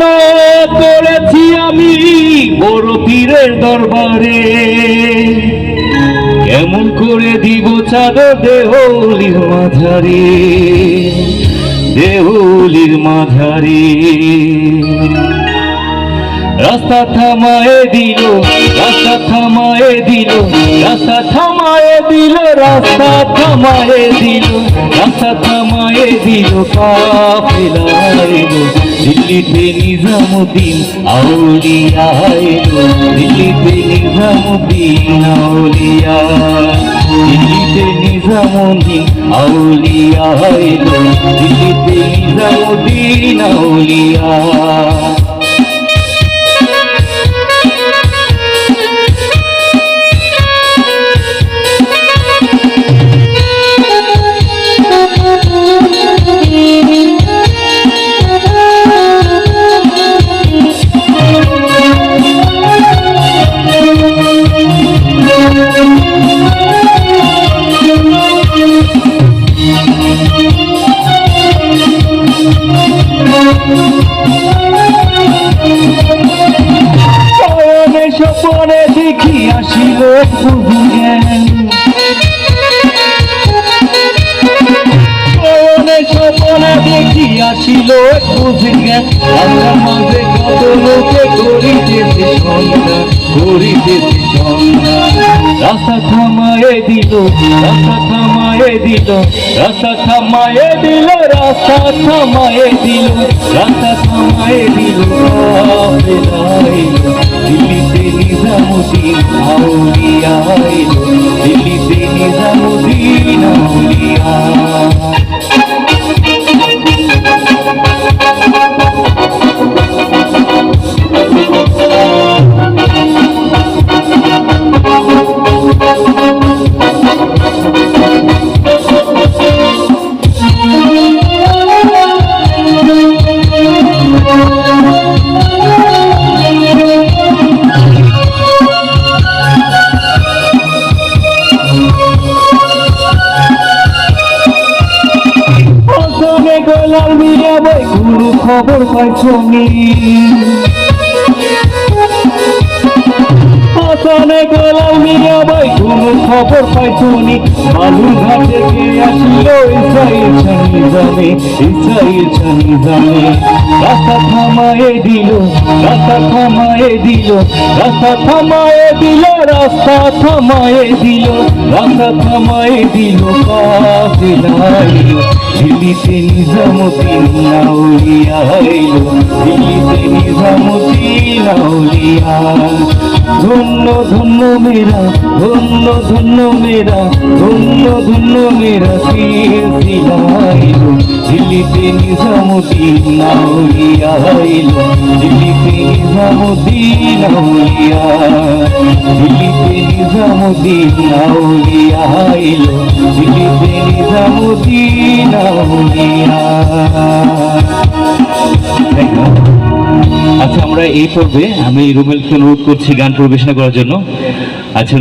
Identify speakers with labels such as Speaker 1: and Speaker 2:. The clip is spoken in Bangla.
Speaker 1: কেন করেছি আমি বড় পীরের দরবারে। কেমন করে দিব চাদর দেহলির মাঝারে দেহলির মাঝারে। রাস্তা থামায়ে দিল, রাস্তা থামায়ে দিল রাস্তা থামায়ে দিল, রাস্তা থামায়ে দিল, রাস্তা থামায়ে দিল কাফেলা এলো দিল্লিতে নিজামুদ্দিন আউলিয়া এলো দিল্লিতে নিজামুদ্দিন আউলিয়া দিল্লিতে নিজামুদ্দিন আউলিয়া দিল্লিতে নিজামুদ্দিন আউলিয়া শয়নে দেখি আসিল স্বপনে দেখি আসিল মাঝে কত লোকে করিতেছে সন্ধ্যা রাস্তা থামায়ে দিল, রাস্তা থামায়ে দিল, রাস্তা থামায়ে দিল, রাস্তা দিল রাস্তা দিল দিল্লিতে নিজামুদ্দিন আউলিয়া এলো দিল্লিতে নিজামুদ্দিন আউলিয়া প্রথমে গোলাল মিয়া বই কোনো খবর পাইছনি গোলাল মিয়া বই কোনো খবর পাইছনি বালুর ঘাটে কে আসিল ইসরাইল ছানি জানে ইসরাইল ছানি জানে। রাস্তা থামায়ে দিল, রাস্তা থামায়ে দিল, রাস্তা থামায়ে দিল, রাস্তা থামায়ে দিল, রাস্তা থামায়ে দিল কাফেলাইলো দিল্লিতে নিজামুদ্দিন আউলিয়া এলো, দিল্লিতে নিজামুদ্দিন আউলিয়া ধন্য ধন্য মেরা, ধন্য ধন্য মেরা, ধন্য ধন্য মেরা সিলসিলাইলো দিল্লিতে নিজামুদ্দিন আউলিয়া নিজামুদ্দিন আউলিয়া নিজামুদ্দিন আউলিয়া নিজামুদ্দিন আমরা এই পর্বে আমি রুমেলকে অনুরোধ করছি গান পরিবেশনা করার জন্য। আচ্ছা